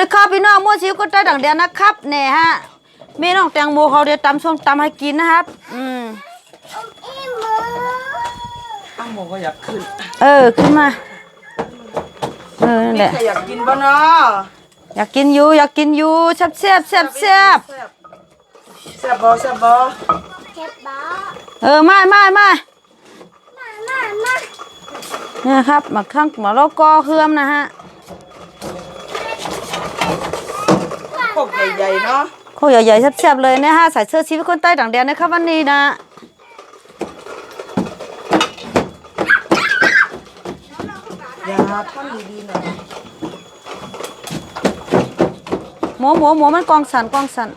นะครับพี่น้องมั่วชิวก็ได้ดังเดียวนะครับเนี่ยฮะแม่น้องแตงโมเขาเดี๋ยวตำส้มตำให้กินนะครับ อืมอ้าวโมก็อยากขึ้นเออขึ้นมาเออนั่นแหละใครอยากกินบ้านาะอยากกินอยู่อยากกินอยู่แซ่บแซ่บแซ่บแซ่บแซ่บบอแซ่บบอเออมามามามามามาเนี่ยครับหมักข้างหมักแล้วก็เครื่อมนะฮะ พวกใหญ่ๆเนาะโคใหญ่ๆแซ่บๆเลยนะฮะใส่เสื้อชีวิตคนใต้ดังเดียวนะครับวันนี้นะอย่าท่อนดีๆหน่อยหมูหมูหมูมันกองสันกองสัน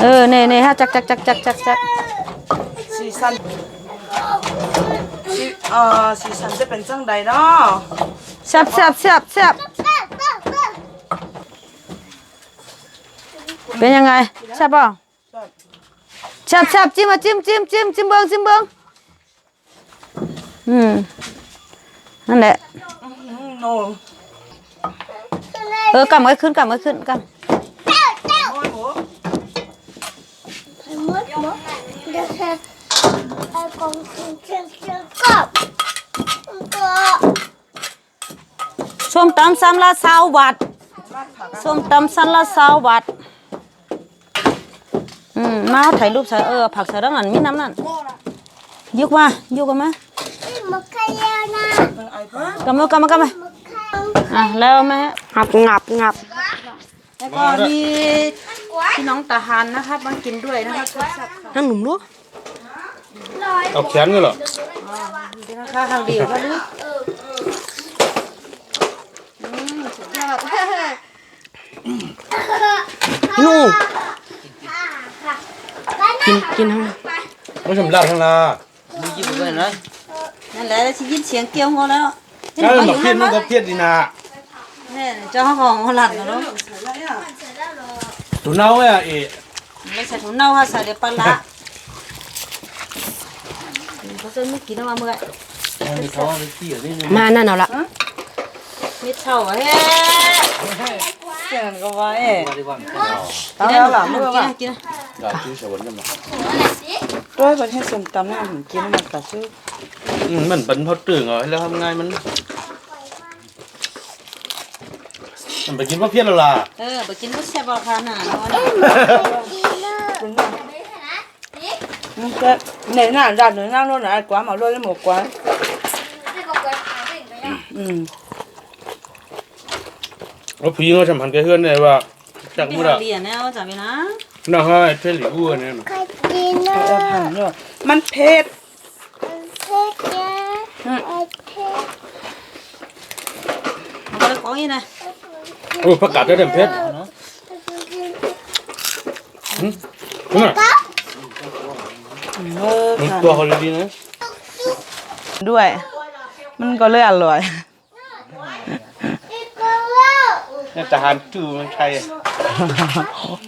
เออเน่เน่ฮะจักจักจักจักจักจักสีสันสีเอ่อสีสันจะเป็นจังใดเนาะแซ่บแซ่บแซ่บแซ่บ เป็นยังไงแซ่บเปล่าแซ่บแซ่บจิ้มมาจิ้มจิ้มจิ้มจิ้มเบิ้งจิ้มเบิ้งอืมนั่นแหละอืมโน่เออกำไว้ขึ้นกำไว้ขึ้นกโอ้ยโหำส้มตำซ้ำละสาวบาทมากผักอะส้มตำซ้ำละสาวบาทอื มมาเอาถ่ายรูปใส่เออผักใส่ด้านนั้นมีน้ำนั่นยกมายกกันมาเป็นไอ้เพิ่งกำมากำมากำมาอะแล้วไหมฮะงับงับงับแล้วก็มีพี่น้องตาหานนะครับมากินด้วยนะครับแซ่บๆค่ะนั่งหนุ่มรู้เอาแขนกันเหรอดีนะคะทางเดียวก็ดูอืมสุดยอดหนู กินกินทั้งไม่ทำลาดทั้งลานั่นแหละได้ยินเสียงเกี้ยวงอแล้วถ้าเราบอกเพี้ยนมันก็เพี้ยนดีนะเนี่ยเจ้าของเขาหลัดนะเนาะตัวเน่าอะเอ๋ไม่ใส่ถุงเน่าค่ะใส่เดี๋ยวปลาละเขาจะไม่กินเอามาเมื่อยมานั่นเอาละไม่เท่าอะเฮ้เสียงก็ไว้เอาแล้วหล่ะเมื่อกิว่าน กินดาบชื่อสวรรค์กันมาด้วยประเทศส้มตำเนี่ยผมกินมันกัดซื้ออืมมันเป็นพอตื่นเหรอแล้วทำไงมัน มันไปกินเพราะเพี้ยนแล้วล่ะเออไปกินก็แซ่บเอาค่ะน่ะมันก็ในหน้าด้านหนึ่งหน้าโน่นนะไอ้กวามาด้วยแล้วหมกกวาอืมเอาผีเขาทำหันกับเพื่อนเลยว่าจากพี่มุดเราอะเรียนแล้วจ้ะพี่นะ น่าให้เพื่อนหลิวอ้วนเนี่ยเอาเอาผ่านด้วยมันเผ็ดมันก็เลยของอีนะโอ้ประกาศได้เต็มเพชรหืมนี่น่ะเออมันค่ะตัวเขาดีๆนะด้วย มันก็เลยอร่อยเนี่ยทหารจู่มันใช่อาหารไทยใหญ่ชื่ออะไรเด่นมาบ้าเอาเป้าอะเอาเจ้าให้คนแล้วอะโอ้ใช่ละใช่ละเดี๋ยวมันแหละทหารทหารเขามากินจ้อมเลยเนาะเนาะได้ดอกจ๋าน่ะกินแล้วน่ะงานลิมังน่ะติดตามมันใก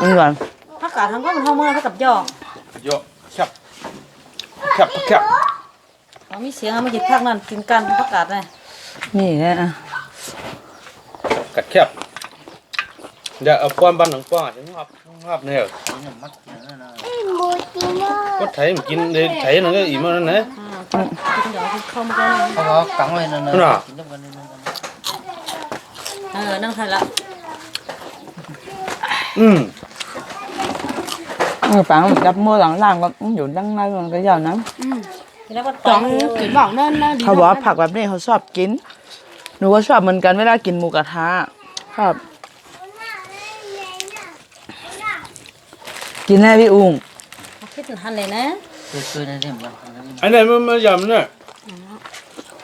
นเด้ให้กินเนาะโอ้ช่วยมันผักกาดทั้งก็มันเข้าเมื่อเท่ากับยอเยอแคบแคบแคบเรามีเสียงเอามาหยิบผักนั่นกินกันผักกาดเลยนี่แหละอะกัดแคบเดี๋ยวเอาป้อนบ้านหนังป้อนถึงหับหับเนี่ยก็ไถมันกินเลยไถนั่นก็อีมันนั่นนะเขาวมาก่อนเขาก็กังไว้นั่นน่ะเออนั่งทันละอืม เออปังจับมือหลังล่างก็อยู่ดังในมันก็ยาวนะกินแล้วก็ตองกินบอกนั่นนะเขาบอกว่าผักแบบนี้เขาชอบกิน หนูก็ชอบเหมือนกันเวลากินหมูกระทะครับ กินแน่พี่อุ้งคิดทันเลยนะคือคือนั่นเองมันอันไหนมันมายำเนี่ย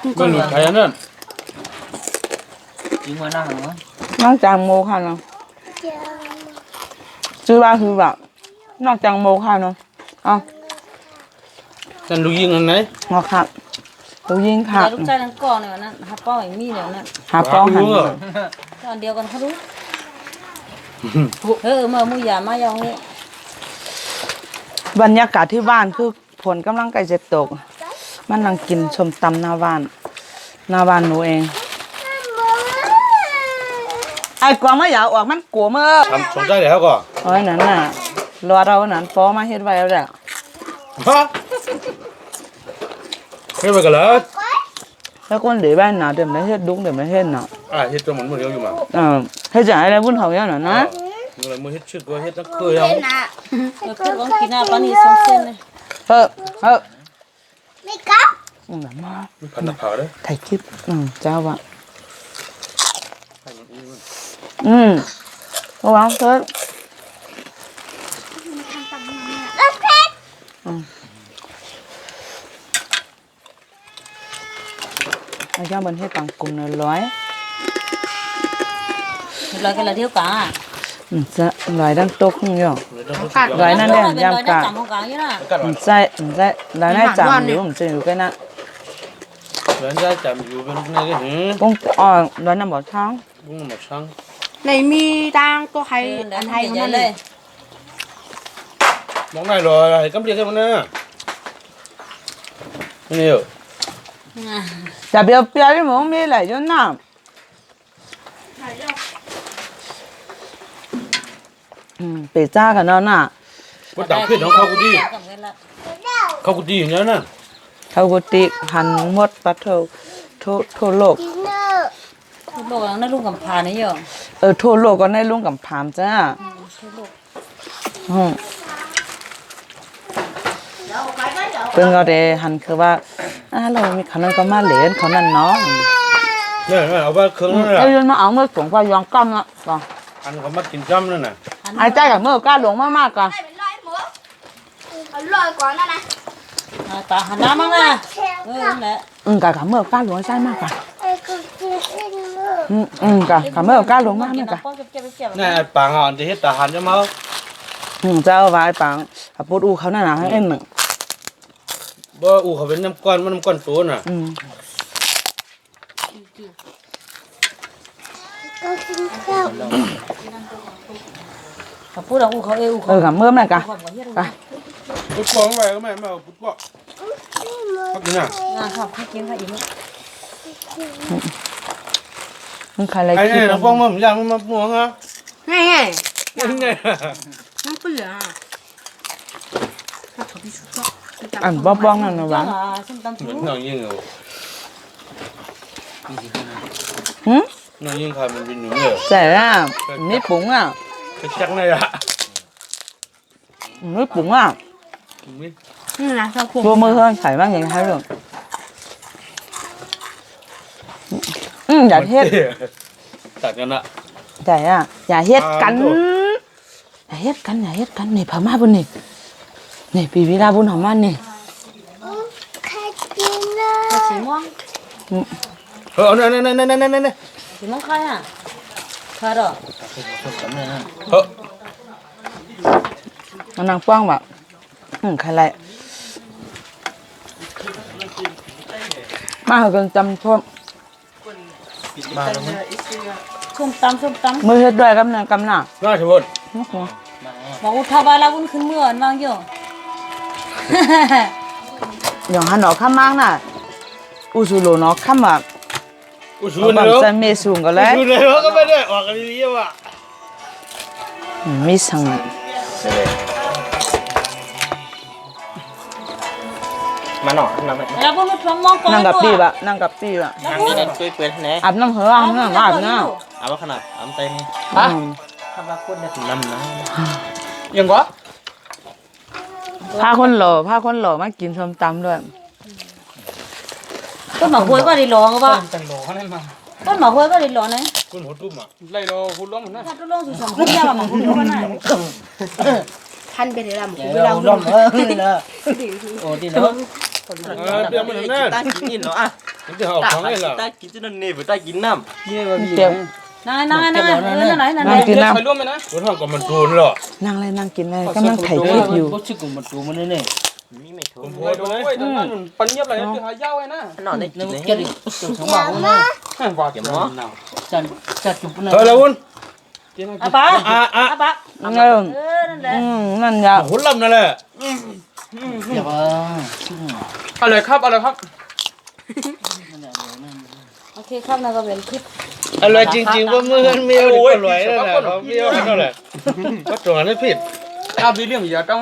ไม่หลุดใครอันนั้น chính mà năng nữa นอกจากโมค่ะเนาะชื่อว่าคือแบบ นอกจากโมค่ะเนาะเอ๋อนั่นลูกยิงอันไหนหมอค่ะดูยิงค่ะแต่ลูกชายนั่นก่อนเนี่ยนั่นหาเป้าไอ้มีเนี่ยนั่นหาป้องหันรู้เหรอตอนเดียวกันเขารู้เออเมื่อมูยามาอย่างนี้บรรยากาศที่บ้านคือฝนกำลังใกล้จะตก มันนั่งกินชมตำหน้าบ้านหน้าบ้านหนูเองไอ้กวางไม่อยากออกมันกลัวเมื่อทำสนใจแล้วก็โอ้ยนั่นน่ะ รอเรานั่นปอมาเฮ็ดไว้แล้วแหละฮะไม่ไปกันแล้วแล้วคนเหลือบ้านน่ะเดี๋ยวไม่เฮ็ดดุ้งเดี๋ยวไม่เฮ็ดน่ะอะเฮ็ดตัวเหมือนมือเดียวอยู่มาเออเฮ็ดจะให้อะไรบุญเขาอย่างนั้นนะมืออะไรมือเฮ็ดชื่อตัวเฮ็ดนักเคยเอาเออเพื่อนของกินหน้าปลานี่สองเส้นเลยเฮ้อเฮ้อไม่กลับอืมมาพันตะเผาเด้อถ่ายคลิปอืมเจ้าว่ะอืมระวังเถิดอื cho mình hết bằng cùng là loài loài cái là thiếu cá à? Dạ loài đang to không nhở loài đang đây hàng giam cả dạy dạy loài này chạm yếu không chơi được cái nặng cũng ờ loài nằm bỏ thang. Cũng một thang. Này mi đang to hay ăn hay không đây món này rồi cắm liền cái món này nhiều ลยให้กำเรียกให้มันนะนี่เหรอจะเปรี้ยวเปรี้ยวที่หมูมีอะไรอยู่น่ะอืมไปจ้ากันเนาะน่ะว่าดังขึ้นของเขากูดีเขากูดีอย่างนี้นะเขากุติหันหมดปัดเทาทั่วทั่วโลกโลกนั้นลูกกับพานี่อยู่เออทั่วโลกก็ได้ลุงกับพามจ้าอืมเป็นก็ได้หันคือว่า อ่าเรามีเขานั้นก็มาเหรียญเขานั้นเนาะนี่นเอาว่าเครื่องนั่นแหละไอ้ยันมาเอาเมื่อสงพายองก้มละก่อนอันเขามากินจ้ำนั่นน่ะไอ้ใจกับเมื่อกล้าหลงมากๆก่อนตาหันหน้ามั่งนะเออนั่นแหละอืมกับกับเมื่อกล้าหลงใช่มากก่อนอืมอืมกับกับเมื่อกล้าหลงมากๆก่อนเก็บเก็บนี่ไอ้ปางอะจะเฮ็ดตาหันจะมาอืมเจ้าว่าไอ้ปังอะปูดอูเขานั่นน่ะให้เอ็นหนึ่ง บ่อูเขาเป็นน้ำก้อนมันน้ำก้อนตัวน่ะอืมเขาพูดเอาอูเขาเออูเอเขาอกับเมื่อแม่กะความเฮียไปพุทธปองไว้ก็ไม่มาพุทธปองพักกินน่ะงานชอบให้กินให้อีกมึงใครอะไรไอ้คินี่ดน้ำปองมันย่างมันมาม่วงอะ này này นี่ nó cứ lửa à nó thở đi chút đó อันบ้องบ้องนั่นนะหวานส้มตำเหมืถูอนน้องยิงเหรอหืมน้องยิงค่ะมันเป็นอยู่เนี่ยแต่ละนี่ปุ๋งอะไปชักในอะนี่ปุ๋งอะ nhưng là sao khổ ตัวมือเฮือนใส่บ้างอย่างไรหรออืมอย่าเฮ็ดตัดกันอะแต่อะอย่าเฮ็ดกันอ่าถูกอย่าเฮ็ดกันอย่าเฮ็ดกันนี่พม่าบุญนี่ นี่ปีวิลาบุญของมันนี่สีม่วงเออนั่นนั่นนั่นนั่นนั่นนั่นสีม่วงใครอะใครหรอเออมันนางป้องแบบอืมใครไรมาเหอะกันจำพวกส้มตำส้มตมือเฮ็ดด้วยกำลังกำลังน่าชมนโอ้โหำบอกอุทาบาลาวุ้นขึ้นเมื่อวันวางอยู่อ ย่างหันออกข้ามมากน่ะอุสุโลเนาะข้ามแบบอุชูเอานแบบเนาะจะเมสูงก็อุแล้วชูนเนาะก็ไม่ได้ออกกันดีๆว่ะอืมมีสัง mà nọ làm vậy แล้วก็ไม่ทำมองก่อนนั่งกับปีบะนั่งกับปีบะ ăn cái này quên quên thế อาบน้ำเหอะอาบน้ำอาบน้ à bác khăn ấm tay đi ำอืมถ้าว่าคนเนี่ยนำนะยังก็ พาคนหล่อพาคนหล่อมากินส้มตำด้วยต้นหมากกล้วยก็ได้หลองก็ว่าจังโลเขาเลยมาต้นหมากกล้วยก็ได้หลองนะคุณหัวตุ้มอะไล่โลคุณล้มนะถ้าต้นลงสุดสมบูรณ์ยาวหมากกล้วยก็ได้ท่านไปเดี๋ยวเราหมูเวลาล้มเออเลยโอ้ดีเนาะเออเปรี้ยวมันนั่นตากินนี่เหรออะมันจะเอาของให้ล่ะตากินจนนั่นนี่บ่ตากินน้ำเปรี้ยวนั่ง นั่งนั่งเออนั่นไหนนั่นไหนนั่งกินน้ไปร่วมไหมนะคนห้องก็มันจูนหรอำนั่งเลยนั่งกินเลยกำลังไถ่คลิปอยู่ก็ชิกุมันตูมันเนี่ยมีไม่ถูกผมโพโอ้ดยดูเลยตอนนั้นปันเงียบเลยคือหายาวไอ้นะนอนได้กิแล้วนเลยแกดิจุดทั้งบ้านนะว่าเดี๋ยวหมอจันจัดจุดนะเฮ้ยแล้ววุ้นอะปะอะอะอะปะเออเออนั่นแหละอืมนั่นยาหุ่นลำนั่นแหละอย่าว่าอะไรครับอะไรครับโอเคครับนั่นก็เป็นคลิป อร่อยจริงๆว่ามือเมียวอร่อยนั่นแหละเขาเมียวนั่นแหละก็ตรงนั้นไม่ผิดอาบีเรื่องอย่าต้อง